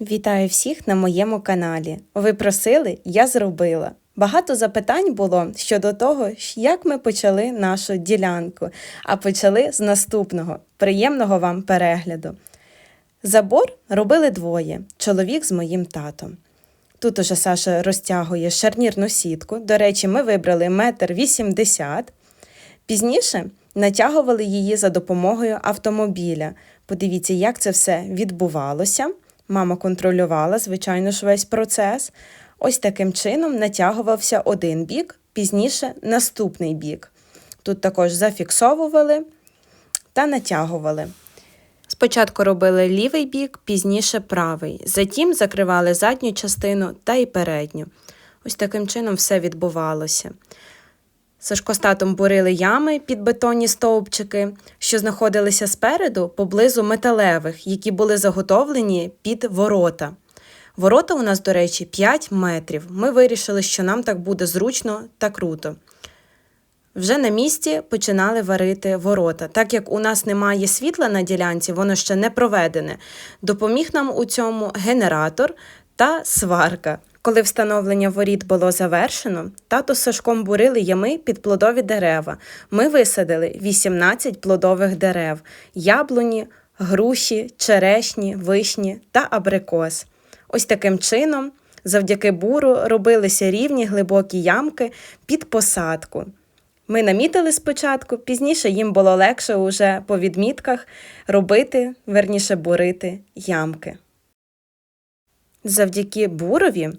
Вітаю всіх на моєму каналі. Ви просили, я зробила. Багато запитань було щодо того, як ми почали нашу ділянку, а почали з наступного. Приємного вам перегляду. Забор робили двоє чоловік з моїм татом. Тут уже Саша розтягує шарнірну сітку. До речі, ми вибрали метр вісімдесят. Пізніше натягували її за допомогою автомобіля. Подивіться, як це все відбувалося. Мама контролювала, звичайно ж, весь процес. Ось таким чином натягувався один бік, пізніше наступний бік. Тут також зафіксовували та натягували. Спочатку робили лівий бік, пізніше правий. Затім закривали задню частину та й передню. Ось таким чином все відбувалося. Сашко з татом бурили ями під бетонні стовпчики, що знаходилися спереду поблизу металевих, які були заготовлені під ворота. Ворота у нас, до речі, 5 метрів. Ми вирішили, що нам так буде зручно та круто. Вже на місці починали варити ворота. Так як у нас немає світла на ділянці, воно ще не проведене. Допоміг нам у цьому генератор та сварка. Коли встановлення воріт було завершено, тато з Сашком бурили ями під плодові дерева. Ми висадили 18 плодових дерев: яблуні, груші, черешні, вишні та абрикос. Ось таким чином, завдяки буру, робилися рівні глибокі ямки під посадку. Ми намітили спочатку, пізніше їм було легше уже по відмітках робити, верніше бурити ямки. Завдяки бурові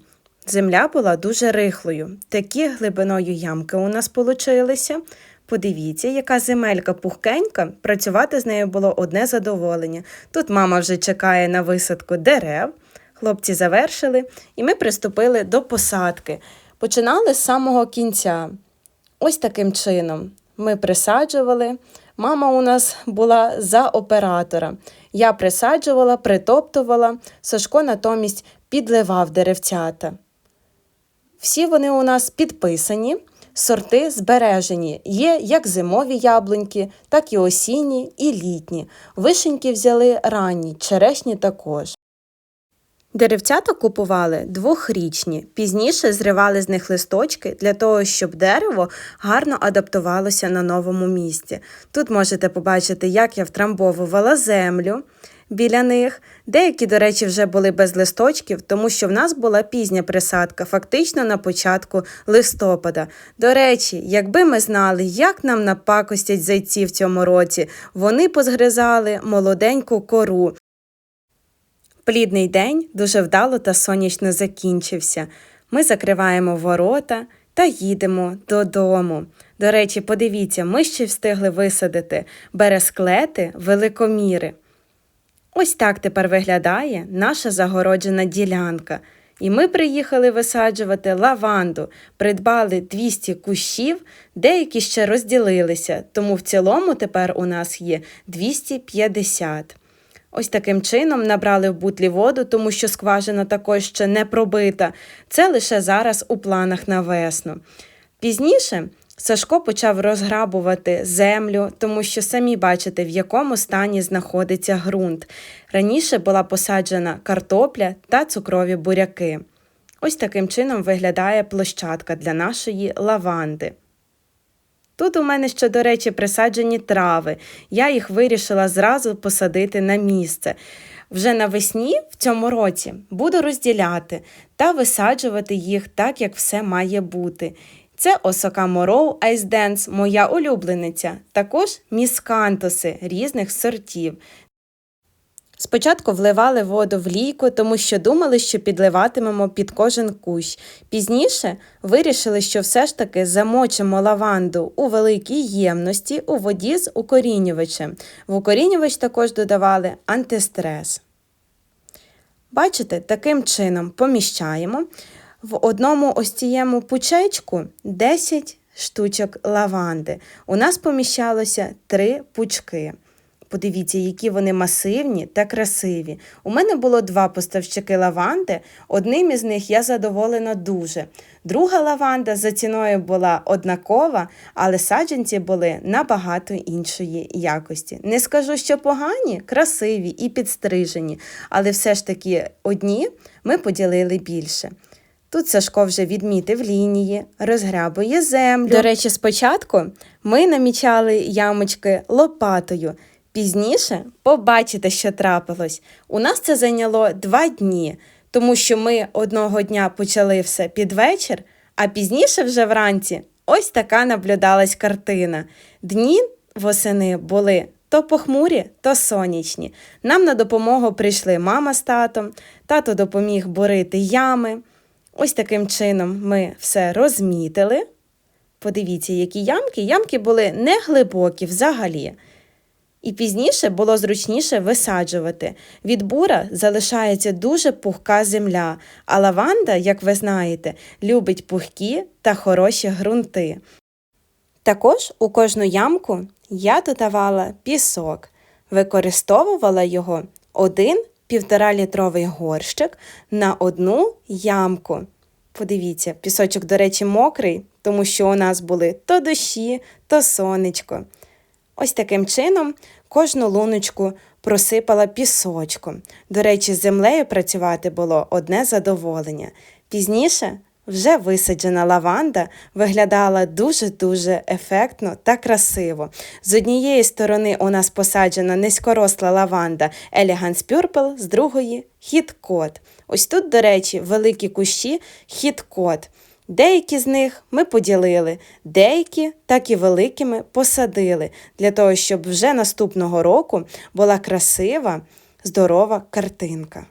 земля була дуже рихлою. Такі глибиною ямки у нас получилися. Подивіться, яка земелька пухкенька, працювати з нею було одне задоволення. Тут мама вже чекає на висадку дерев. Хлопці завершили, і ми приступили до посадки. Починали з самого кінця. Ось таким чином ми присаджували. Мама у нас була за оператора. Я присаджувала, притоптувала, Сашко натомість підливав деревцята. Всі вони у нас підписані, сорти збережені. Є як зимові яблуньки, так і осінні, і літні. Вишеньки взяли ранні, черешні також. Деревцята купували двохрічні, пізніше зривали з них листочки для того, щоб дерево гарно адаптувалося на новому місці. Тут можете побачити, як я втрамбовувала землю біля них. Деякі, до речі, вже були без листочків, тому що в нас була пізня присадка, фактично на початку листопада. До речі, якби ми знали, як нам напакостять зайці в цьому році, вони позгризали молоденьку кору. Плідний день дуже вдало та сонячно закінчився. Ми закриваємо ворота та їдемо додому. До речі, подивіться, ми ще встигли висадити бересклети великоміри. Ось так тепер виглядає наша загороджена ділянка. І ми приїхали висаджувати лаванду, придбали 200 кущів, деякі ще розділилися, тому в цілому тепер у нас є 250. Ось таким чином набрали в бутлі воду, тому що скважина також ще не пробита. Це лише зараз у планах на весну. Пізніше Сашко почав розграбувати землю, тому що самі бачите, в якому стані знаходиться ґрунт. Раніше була посаджена картопля та цукрові буряки. Ось таким чином виглядає площадка для нашої лаванди. Тут у мене ще, до речі, присаджені трави. Я їх вирішила зразу посадити на місце. Вже навесні в цьому році буду розділяти та висаджувати їх так, як все має бути. Це осока мороу айсденс, моя улюблениця, також міскантоси різних сортів. Спочатку вливали воду в лійку, тому що думали, що підливатимемо під кожен кущ. Пізніше вирішили, що все ж таки замочимо лаванду у великій ємності у воді з укорінювачем. В укорінювач також додавали антистрес. Бачите, таким чином поміщаємо. В одному ось цьому пучечку 10 штучок лаванди. У нас поміщалося 3 пучки. Подивіться, які вони масивні та красиві. У мене було два поставщики лаванди. Одним із них я задоволена дуже. Друга лаванда за ціною була однакова, але саджанці були набагато іншої якості. Не скажу, що погані, красиві і підстрижені, але все ж таки одні ми поділили більше. Тут Сашко вже відмітив лінії, розграбує землю. До речі, спочатку ми намічали ямочки лопатою. Пізніше побачите, що трапилось. У нас це зайняло два дні, тому що ми одного дня почали все під вечір, а пізніше вже вранці ось така наблюдалась картина. Дні восени були то похмурі, то сонячні. Нам на допомогу прийшли мама з татом, тато допоміг борити ями. Ось таким чином ми все розмітили. Подивіться, які ямки. Ямки були не глибокі взагалі. І пізніше було зручніше висаджувати. Від бура залишається дуже пухка земля, а лаванда, як ви знаєте, любить пухкі та хороші ґрунти. Також у кожну ямку я додавала пісок, використовувала його один півтора літровий горщик на одну ямку. Подивіться, пісочок, до речі, мокрий, тому що у нас були то дощі, то сонечко. Ось таким чином кожну луночку просипала пісочком. До речі, з землею працювати було одне задоволення. Пізніше вже висаджена лаванда виглядала дуже-дуже ефектно та красиво. З однієї сторони у нас посаджена низькоросла лаванда Elegance Purple, з другої хіт-кот. Ось тут, до речі, великі кущі хіт-кот. Деякі з них ми поділили, деякі так і великими посадили, для того, щоб вже наступного року була красива, здорова картинка.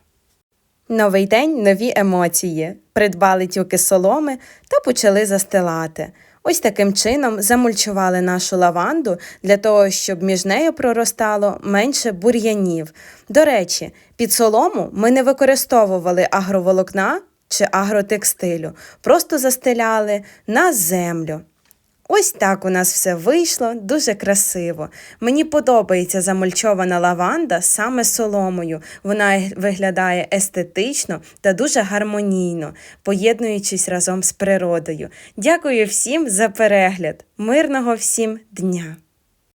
Новий день, нові емоції. Придбали тюки соломи та почали застилати. Ось таким чином замульчували нашу лаванду для того, щоб між нею проростало менше бур'янів. До речі, під солому ми не використовували агроволокна чи агротекстилю, просто застеляли на землю. Ось так у нас все вийшло дуже красиво. Мені подобається замульчована лаванда саме соломою. Вона виглядає естетично та дуже гармонійно, поєднуючись разом з природою. Дякую всім за перегляд. Мирного всім дня!